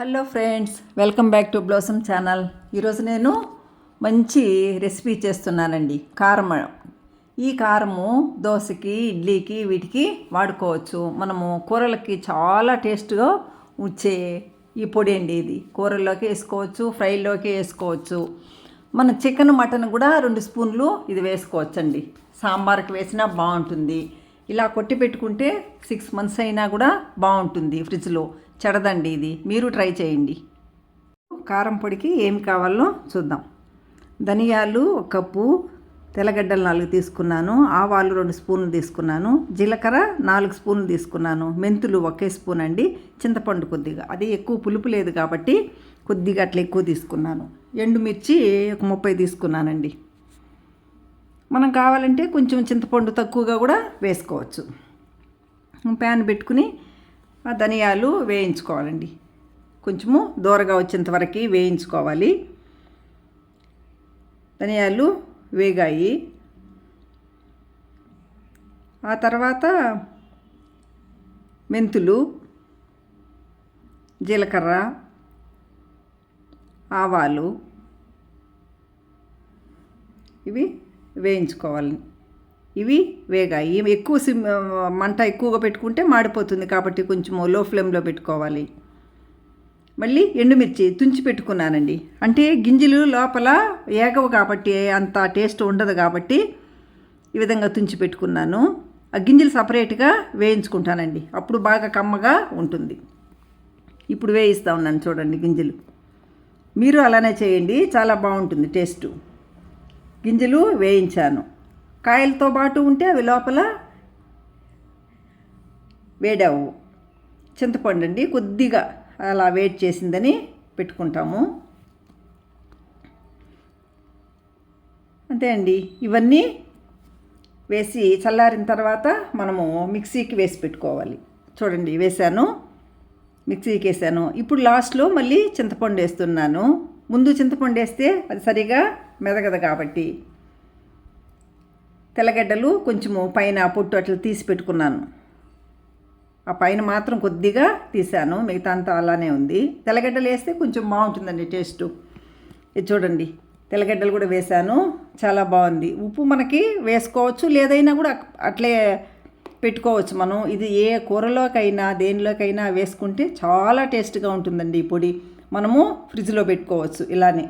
Hello friends welcome back to Blossom channel. ఈరోజు నేను మంచి రెసిపీ చేస్తున్నానండి. కారం ఈ కారము దోశకి ఇడ్లీకి వీటికి వాడుకోవచ్చు. మనము కూరలకి చాలా టేస్ట్గా వచ్చే ఈ పొడి అండి ఇది. కూరల్లోకి వేసుకోవచ్చు ఫ్రైలోకి వేసుకోవచ్చు. మన చికెన్ మటన్ కూడా రెండు స్పూన్లు ఇది వేసుకోవచ్చండి. సాంబార్కి వేసినా బాగుంటుంది. ఇలా కొట్టి పెట్టుకుంటే సిక్స్ మంత్స్ అయినా కూడా బాగుంటుంది ఫ్రిడ్జ్లో. చెడదండి ఇది. మీరు ట్రై చేయండి. కారం పొడికి ఏమి కావాలో చూద్దాం. ధనియాలు ఒక కప్పు తెల్లగడ్డలు నాలుగు తీసుకున్నాను ఆవాలు రెండు స్పూన్లు తీసుకున్నాను జీలకర్ర నాలుగు స్పూన్లు తీసుకున్నాను మెంతులు ఒకే స్పూన్ అండి చింతపండు కొద్దిగా. అది ఎక్కువ పులుపు లేదు కాబట్టి కొద్దిగా అట్లా ఎక్కువ తీసుకున్నాను. ఎండుమిర్చి ఒక ముప్పై తీసుకున్నానండి. మనం కావాలంటే కొంచెం చింతపండు తక్కువగా కూడా వేసుకోవచ్చు. ప్యాన్ పెట్టుకుని ధనియాలు వేయించుకోవాలండి. కొంచెము దూరగా వచ్చేంత వరకు వేయించుకోవాలి. ధనియాలు వేగాయి. ఆ తర్వాత మెంతులు జీలకర్ర ఆవాలు ఇవి వేయించుకోవాలి. ఇవి వేగాయి ఎక్కువ సిమ్ మంట ఎక్కువగా పెట్టుకుంటే మాడిపోతుంది కాబట్టి కొంచెం లో ఫ్లేమ్లో పెట్టుకోవాలి. మళ్ళీ ఎండుమిర్చి తుంచి పెట్టుకున్నానండి. అంటే గింజలు లోపల ఏగవు కాబట్టి అంత టేస్ట్ ఉండదు కాబట్టి ఈ విధంగా తుంచి పెట్టుకున్నాను. ఆ గింజలు సపరేట్గా వేయించుకుంటానండి. అప్పుడు బాగా కమ్మగా ఉంటుంది. ఇప్పుడు వేయిస్తూ ఉన్నాను చూడండి గింజలు. మీరు అలానే చేయండి. చాలా బాగుంటుంది టేస్టు గింజలు వేయించాను. కాయలతో పాటు ఉంటే అవి లోపల వేడావు. చింతపండు అండి కొద్దిగా అలా వేడి చేసిందని పెట్టుకుంటాము. అంతే అండి. ఇవన్నీ వేసి చల్లారిన తర్వాత మనము మిక్సీకి వేసి పెట్టుకోవాలి. చూడండి వేసాను మిక్సీకి వేసాను ఇప్పుడు లాస్ట్లో మళ్ళీ చింతపండు వేస్తున్నాను. ముందు చింతపండు వేస్తే అది సరిగా మెదగదు కాబట్టి. తెల్లగడ్డలు కొంచెము పైన పొట్టు అట్లా తీసి పెట్టుకున్నాను. ఆ పైన మాత్రం కొద్దిగా తీసాను. మిగతా అంతా అలానే ఉంది. తెల్లగడ్డలు వేస్తే కొంచెం బాగుంటుందండి టేస్టు. ఇది చూడండి. తెల్లగడ్డలు కూడా వేసాను. చాలా బాగుంది. ఉప్పు మనకి వేసుకోవచ్చు లేదైనా కూడా అట్లే పెట్టుకోవచ్చు మనం. ఇది ఏ కూరలోకైనా దేనిలోకైనా వేసుకుంటే చాలా టేస్ట్గా ఉంటుందండి ఈ పొడి. మనము ఫ్రిడ్జ్లో పెట్టుకోవచ్చు ఇలానే.